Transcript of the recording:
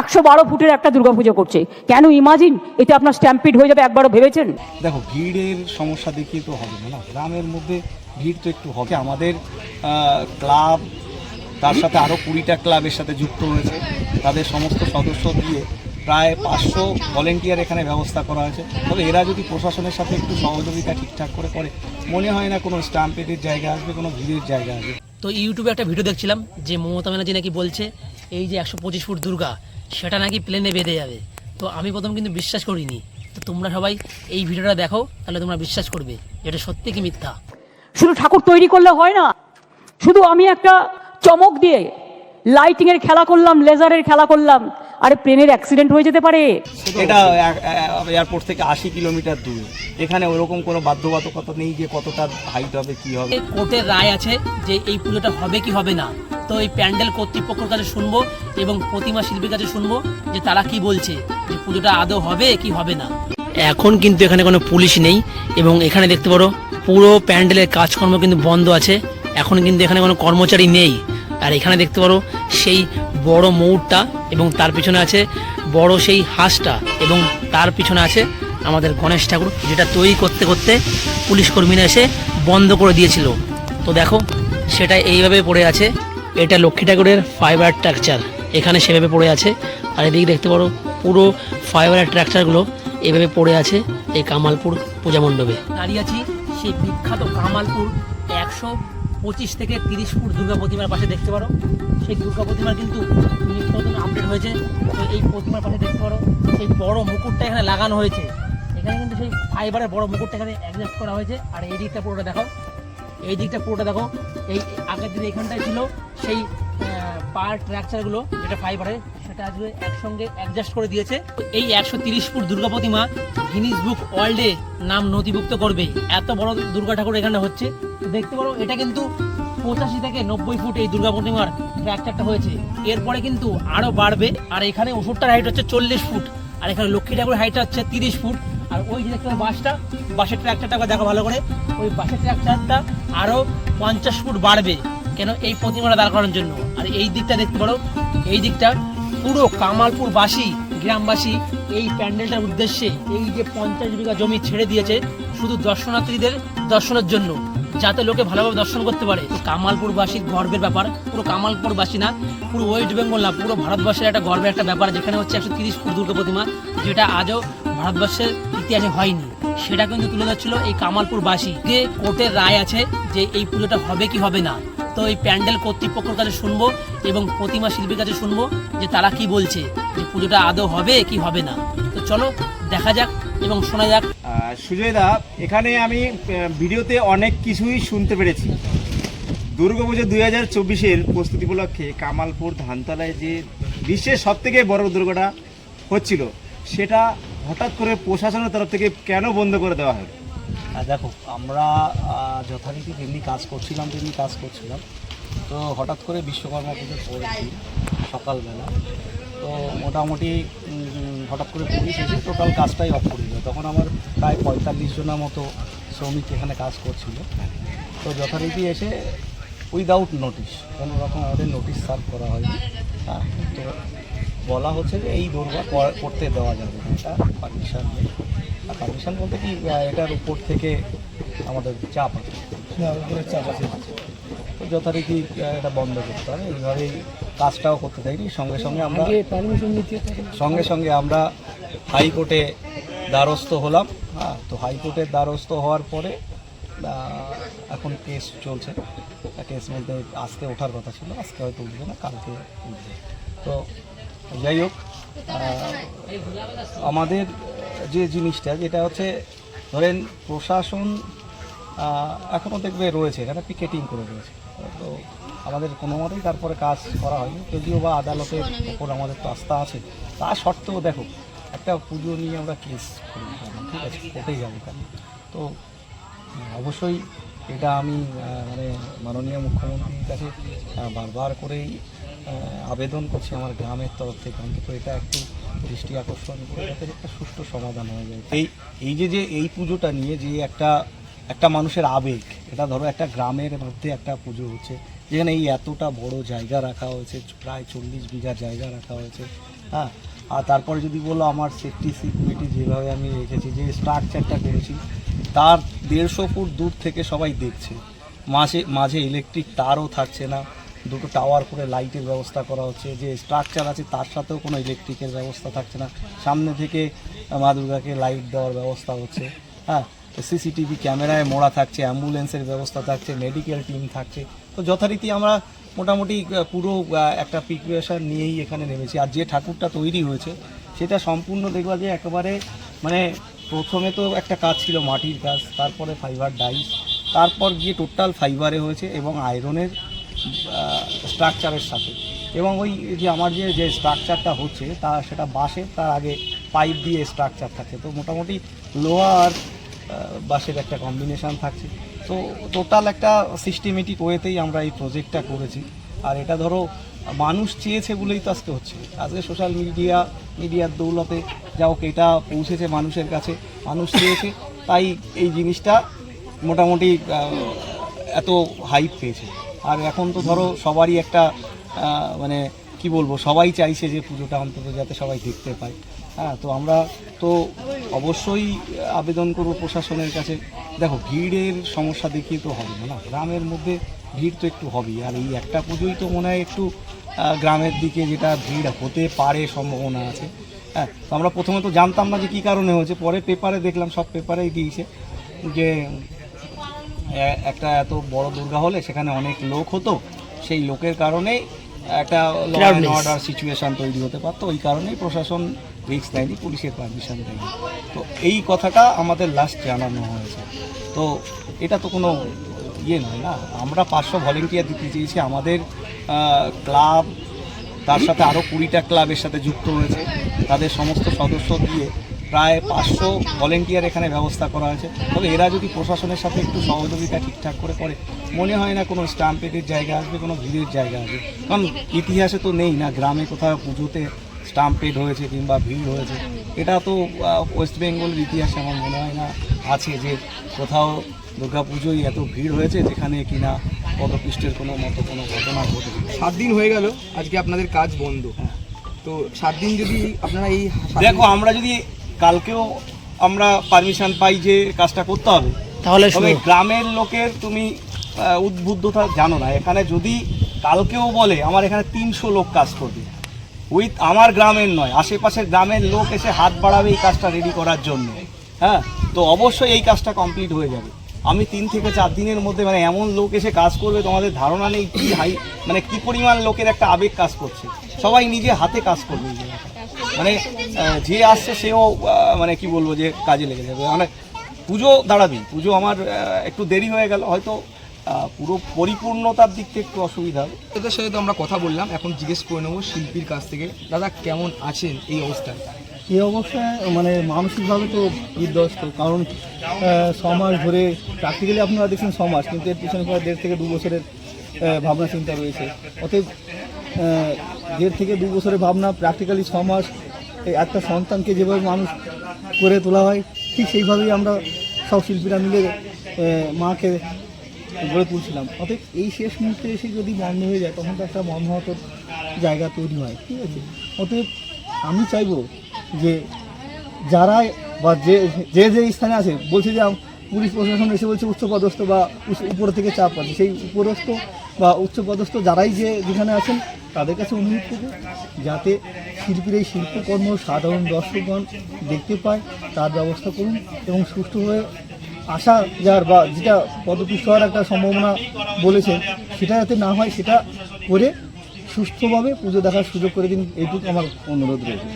একশো বারো ফুটের একটা দুর্গাপুজো করছে। কেন ইমাজিন এতে আপনার স্ট্যাম্পিড হয়ে যাবে একবারও ভেবেছেন? দেখো, ভিড়ের সমস্যা দেখিয়ে তো হবে না গ্রামের মধ্যে ভিড় তো একটু হবে। আমাদের ক্লাব তার সাথে আরও কুড়িটা ক্লাবের সাথে যুক্ত হয়েছে। তাদের সমস্ত সদস্য দিয়ে প্রায় পাঁচশো ভলেন্টিয়ার এখানে ব্যবস্থা করা হয়েছে। তবে এরা যদি প্রশাসনের সাথে একটু সহযোগিতা ঠিকঠাক করে করে, মনে হয় না কোনো স্টাম্পেডের জায়গা আসবে, কোনো ভিড়ের জায়গা আসবে। তো ইউটিউবে একটা ভিডিও দেখছিলাম যে মমতা ব্যানার্জি নাকি বলছে, এই যে একশো পঁচিশ ফুট দুর্গা, সেটা নাকি প্লেনে বেঁধে যাবে। তো আমি প্রথম কিন্তু বিশ্বাস করিনি। তো তোমরা সবাই এই ভিডিওটা দেখো, তাহলে তোমরা বিশ্বাস করবে এটা সত্যি কি মিথ্যা। শুধু ঠাকুর তৈরি করলে হয় না, শুধু আমি একটা চমক দিয়ে লাইটিংয়ের খেলা করলাম লেজারের খেলা করলাম আরে প্লেনের অ্যাক্সিডেন্ট হয়ে যেতে পারে। এটা এয়ারপোর্ট থেকে আশি কিলোমিটার দূরে। এখানে ওরকম কোনো বাধ্যবাধকতা নেই যে কতটা হাইট হবে কি হবে। কোর্টের রায় আছে যে এই পুজোটা হবে কি হবে না। তো এই প্যান্ডেল কর্তৃপক্ষের কাছে শুনব এবং প্রতিমা শিল্পীর কাছে শুনব যে তারা কি বলছে যে পুজোটা আদৌ হবে কি হবে না। এখন কিন্তু এখানে কোনো পুলিশ নেই এবং এখানে দেখতে পারো পুরো প্যান্ডেলের কাজকর্ম কিন্তু বন্ধ আছে। এখন কিন্তু এখানে কোনো কর্মচারী নেই। আর এখানে দেখতে পারো সেই বড় ময়ূরটা এবং তার পিছনে আছে বড় সেই হাঁসটা এবং তার পিছনে আছে আমাদের গণেশ ঠাকুর, যেটা তৈরি করতে করতে পুলিশ কর্মীরা এসে বন্ধ করে দিয়েছিল। তো দেখো, সেটা এইভাবে পড়ে আছে। এটা লক্ষ্মী ঠাকুরের ফাইবার স্ট্রাকচার এখানে সেভাবে পড়ে আছে। আর এদিকে দেখতে পারো, পুরো ফাইবার স্ট্রাকচারগুলো এভাবে পড়ে আছে এই কামালপুর পূজা মণ্ডপে। দাঁড়িয়ে আছি সেই বিখ্যাত কামালপুর একশো পঁচিশ থেকে তিরিশ ফুট দুর্গা প্রতিমার পাশে দেখতে পারো। সেই দুর্গা প্রতিমার কিন্তু নিত্য নতুন আপডেট হয়েছে। তো এই প্রতিমার পাশে দেখতে পারো, সেই বড় মুকুটটা এখানে লাগানো হয়েছে। এখানে কিন্তু সেই ফাইবারের বড় মুকুটটা এখানে অ্যাডজাস্ট করা হয়েছে। আর এই দিকটা পুরোটা দেখো, এই দিকটা পুরোটা দেখো। এই আগের দিন এখানটায় ছিল সেই পার ট্রাকচারগুলো যেটা ফাইবারের একসঙ্গে অ্যাডজাস্ট করে দিয়েছে। এই একশো তিরিশ ফুট দুর্গা প্রতিমা গিনিস বুক ওয়ার্ল্ডে নাম নথিভুক্ত করবে। এত বড় দুর্গা ঠাকুর এখানে হচ্ছে। দেখতে পারো, এটা কিন্তু পঁচাশি থেকে নব্বই ফুট এই দুর্গা প্রতিমার ট্রাকচারটা হয়েছে। এরপরে কিন্তু আরও বাড়বে, আর এখানে ওষুধটার হাইট হচ্ছে চল্লিশ ফুট, আর এখানে লক্ষ্মী ঠাকুরের হাইটটা হচ্ছে তিরিশ ফুট। আর ওই যে দেখতে বাসটা, বাসের ট্র্যাকচারটা একবার দেখো ভালো করে। ওই বাসের ট্র্যাকচারটা আরও পঞ্চাশ ফুট বাড়বে, কেন এই প্রতিমাটা দাঁড় করানোর জন্য। আর এই দিকটা দেখতে পারো, এই দিকটা পুরো কামালপুরবাসী, গ্রামবাসী এই প্যান্ডেলটার উদ্দেশ্যে এই যে পঞ্চাশ বিঘা জমি ছেড়ে দিয়েছে, শুধু দর্শনার্থীদের দর্শনের জন্য, যাতে লোকে ভালোভাবে দর্শন করতে পারে। কামালপুরবাসীর গর্বের ব্যাপার, পুরো কামালপুরবাসী না, পুরো ওয়েস্ট বেঙ্গল না, পুরো ভারতবর্ষের একটা গর্বের একটা ব্যাপার, যেখানে হচ্ছে একশো তিরিশ ফুট দুর্গা প্রতিমা, যেটা আজও ভারতবর্ষের ইতিহাসে হয়নি। সেটা কিন্তু তুলে ধরছিল এই কামালপুরবাসী। যে কোর্টের রায় আছে যে এই পুজোটা হবে কি হবে না তো এই প্যান্ডেল কর্তৃপক্ষের কাছে শুনব এবং প্রতিমা শিল্পীর কাছে শুনব যে তারা কি বলছে যে পুজোটা আদৌ হবে কি হবে না। তো চলো দেখা যাক এবং শোনা যাক। আহ, সুজয় দা এখানে আমি ভিডিওতে অনেক কিছুই শুনতে পেরেছি। দুর্গাপুজো দুই হাজার চব্বিশের প্রস্তুতি উপলক্ষে কামালপুর ধানতলায় যে বিশ্বের সব থেকে বড় দুর্গটা হচ্ছিল সেটা হঠাৎ করে প্রশাসনের তরফ থেকে কেন বন্ধ করে দেওয়া হয় দেখো, আমরা যথারীতি তেমনি কাজ করছিলাম, তেমনি কাজ করছিলাম। তো হঠাৎ করে বিশ্বকর্মা পুজো পড়েছি সকালবেলা, তো মোটামুটি হঠাৎ করে পুলিশ এসে টোটাল কাজটাই অফ করে দিল। তখন আমার প্রায় পঁয়তাল্লিশ জনের মতো শ্রমিক এখানে কাজ করছিল। তো যথারীতি এসে উইদাউট নোটিশ কোনো রকম আমাদের নোটিশ সার্ভ করা হয়নি। হ্যাঁ তো বলা হচ্ছে যে এই কর- করতে দেওয়া যাবে এটা পারমিশন নেই পারমিশন বলতে কি এটার উপর থেকে আমাদের চাপ আছে। উপরে চাপ আছে। যথারীতি এটা বন্ধ করতে হবে। এইভাবেই কাজটাও করতে থাকি সঙ্গে সঙ্গে আমরা সঙ্গে সঙ্গে আমরা হাইকোর্টে দ্বারস্থ হলাম। হ্যাঁ তো হাইকোর্টের দ্বারস্থ হওয়ার পরে এখন কেস চলছে। কেস বলতে আজকে ওঠার কথা ছিল আজকে হয়তো উঠবে না কালকে উঠবে। তো যাই হোক আমাদের যে জিনিসটা, যেটা হচ্ছে, ধরেন প্রশাসন এখনও দেখবে রয়েছে, এখানে পিকেটিং করে রয়েছে তো আমাদের কোনো মতেই তারপরে কাজ করা হয়নি। যদিও বা আদালতের ওপর আমাদের তো আস্থা আছে। তা সত্ত্বেও দেখো, একটা পুজো নিয়ে আমরা কেস করি, ঠিক আছে? কোর্টেই যাব কেন? তো, অবশ্যই এটা আমি মানে মাননীয় মুখ্যমন্ত্রীর কাছে বারবার করেই আবেদন করছি আমার গ্রামের তরফ থেকে। অন্তত এটা একটু দৃষ্টি আকর্ষণ করে একটা সুষ্ঠু সমাধান হয়ে যায়। এই এই যে যে এই পুজোটা নিয়ে যে একটা একটা মানুষের আবেগ, এটা ধরো একটা গ্রামের মধ্যে একটা পুজো হচ্ছে, যেখানে এই এতটা বড় জায়গা রাখা হয়েছে, প্রায় চল্লিশ বিঘা জায়গা রাখা হয়েছে হ্যাঁ? আর তারপরে যদি বলো আমার সেফটি সিকিউরিটি যেভাবে আমি রেখেছি, যে স্ট্রাকচারটা করেছি, তার দেড়শো ফুট দূর থেকে সবাই দেখছে। মাঝে মাঝে ইলেকট্রিক তারও থাকছে না। দুটো টাওয়ার করে লাইটের ব্যবস্থা করা হচ্ছে, যে স্ট্রাকচার আছে তার সাথেও কোনো ইলেকট্রিকের ব্যবস্থা থাকছে না। সামনে থেকে মা দুর্গাকে লাইট দেওয়ার ব্যবস্থা হচ্ছে হ্যাঁ? সিসিটিভি ক্যামেরায় মোড়া থাকছে অ্যাম্বুলেন্সের ব্যবস্থা থাকছে মেডিকেল টিম থাকছে। তো যথারীতি আমরা মোটামুটি পুরো একটা প্রিপারেশান নিয়েই এখানে নেমেছি। আর যে ঠাকুরটা তৈরি হয়েছে, সেটা সম্পূর্ণ দেখবা যে একেবারে মানে প্রথমে তো একটা কাজ ছিল মাটির কাজ, তারপরে ফাইবার ডাইস তারপর গিয়ে টোটাল ফাইবারে হয়েছে এবং আয়রনের স্ট্রাকচারের সাথে। এবং ওই যে আমার যে যে স্ট্রাকচারটা হচ্ছে, তা সেটা বাঁশের তার আগে পাইপ দিয়ে স্ট্রাকচার থাকে। তো মোটামুটি লোহা আর বাঁশের একটা কম্বিনেশন থাকছে। তো টোটাল একটা সিস্টেমেটিক ওয়েতেই আমরা এই প্রজেক্টটা করেছি। আর এটা ধরো, মানুষ চেয়েছে বলেই তো আজকে হচ্ছে। আজকে সোশ্যাল মিডিয়া মিডিয়ার দৌলতে যা হোক এটা পৌঁছেছে মানুষের কাছে। মানুষ চেয়েছে, তাই এই জিনিসটা মোটামুটি এত হাইপ পেয়েছে। আর এখন তো ধরো সবারই একটা মানে কি বলব, সবাই চাইছে যে পুজোটা অন্তত যাতে সবাই দেখতে পায়। হ্যাঁ তো আমরা তো অবশ্যই আবেদন করব প্রশাসনের কাছে। দেখো, ভিড়ের সমস্যা দেখিয়ে তো হবে না গ্রামের মধ্যে ভিড় তো একটু হবেই। আর এই একটা পুজোই তো মনে হয় একটু গ্রামের দিকে যেটা ভিড় হতে পারে সম্ভাবনা আছে। হ্যাঁ তো আমরা প্রথমে তো জানতাম না যে কী কারণে হয়েছে, পরে পেপারে দেখলাম, সব পেপারেই দিয়েছে যে একটা এত বড় দুর্গা হলে সেখানে অনেক লোক হতো সেই লোকের কারণেই একটা ল অ্যান্ড অর্ডার সিচুয়েশন তৈরি হতে পারতো ওই কারণেই প্রশাসন রিস্ক নেয়নি পুলিশের পারমিশন দেয়নি। তো এই কথাটা আমাদের লাস্ট জানানো হয়েছে। তো এটা তো কোনো ইয়ে নয় না আমরা পাঁচশো ভলেন্টিয়ার দিতে চেয়েছি আমাদের ক্লাব তার সাথে আরও কুড়িটা ক্লাবের সাথে যুক্ত হয়েছে তাদের সমস্ত সদস্য দিয়ে প্রায় পাঁচশো ভলেন্টিয়ার এখানে ব্যবস্থা করা হয়েছে। তবে এরা যদি প্রশাসনের সাথে একটু সহযোগিতা ঠিকঠাক করে করে মনে হয় না কোনো স্টাম্পেডের জায়গা আসবে কোনো ভিড়ের জায়গা আসবে। কারণ ইতিহাসে তো নেই না গ্রামে কোথাও পুজোতে স্টাম্পেড হয়েছে কিংবা ভিড় হয়েছে। এটা তো ওয়েস্ট বেঙ্গলের ইতিহাসে আমার মনে হয় না আছে যে কোথাও দুর্গাপুজোয় এত ভিড় হয়েছে যেখানে কিনা পদপৃষ্ঠের কোনো মতো কোনো ঘটনা ঘটেছে সাত দিন হয়ে গেল আজকে আপনাদের কাজ বন্ধ। তো সাত দিন যদি আপনারা এই দেখো আমরা যদি কালকেও আমরা পারমিশন পাই যে কাজটা করতে হবে। তাহলে গ্রামের লোকের তুমি উদ্বুদ্ধতা জানো না। এখানে যদি কালকেও বলে আমার এখানে তিনশো লোক কাজ করবে। উইথ আমার গ্রামের নয় আশেপাশের গ্রামের লোক এসে হাত বাড়াবে এই কাজটা রেডি করার জন্য। হ্যাঁ? তো অবশ্যই এই কাজটা কমপ্লিট হয়ে যাবে। আমি তিন থেকে চার দিনের মধ্যে মানে এমন লোক এসে কাজ করবে তোমাদের ধারণা নেই কি হাই মানে কি পরিমাণ লোকের একটা আবেগ কাজ করছে। সবাই নিজে হাতে কাজ করবে এই জায়গাটা। মানে যে আসছে সেও মানে কি বলব যে কাজে লেগে যাবে। মানে পুজো দাঁড়াবি। পুজো আমার একটু দেরি হয়ে গেল হয়তো পুরো পরিপূর্ণতার দিক থেকে একটু অসুবিধা হবে। এদের সাথে তো আমরা কথা বললাম এখন জিজ্ঞেস করে নেব শিল্পীর কাছ থেকে দাদা কেমন আছেন এই অবস্থায়? এই অবস্থায় মানে মানসিকভাবে তো বিধ্বস্ত কারণ মাস ধরে প্র্যাকটিক্যালি আপনারা দেখছেন মাস কিন্তু এর পিছনে প্রায় দেড় থেকে দু বছরের ভাবনা চিন্তা রয়েছে। অতএব দেড় থেকে দু বছরের ভাবনা প্র্যাকটিক্যালি ছ মাস, এই একটা সন্তানকে যেভাবে মানুষ করে তোলা হয়, ঠিক সেইভাবেই আমরা সব শিল্পীরা মিলে মাকে গড়ে তুলছিলাম। অতএব এই শেষ মুহূর্তে এসে যদি বন্ধ হয়ে যায়, তখন তো একটা মর্মাহত জায়গা তৈরি হয়, ঠিক আছে? অতএব আমি চাইব যে যারা বা যে যে যে স্থানে আছে, বলছে যে পুলিশ প্রশাসন এসে বলছে উচ্চপদস্থ বা উপর থেকে চাপ আছে, সেই উপরস্থ বা উচ্চপদস্থ যারাই যে যেখানে আছেন তাদের কাছে অনুরোধ করব যাতে শিল্পীর এই শিল্পকর্ম সাধারণ দর্শকগণ দেখতে পায়, তার ব্যবস্থা করুন এবং সুষ্ঠুভাবে আসা যার বা যেটা পদপিষ্ট হওয়ার একটা সম্ভাবনা বলেছেন, সেটা যাতে না হয় সেটা করে সুস্থভাবে পুজো দেখার সুযোগ করে দিন, এইটুকু আমার অনুরোধ রয়েছে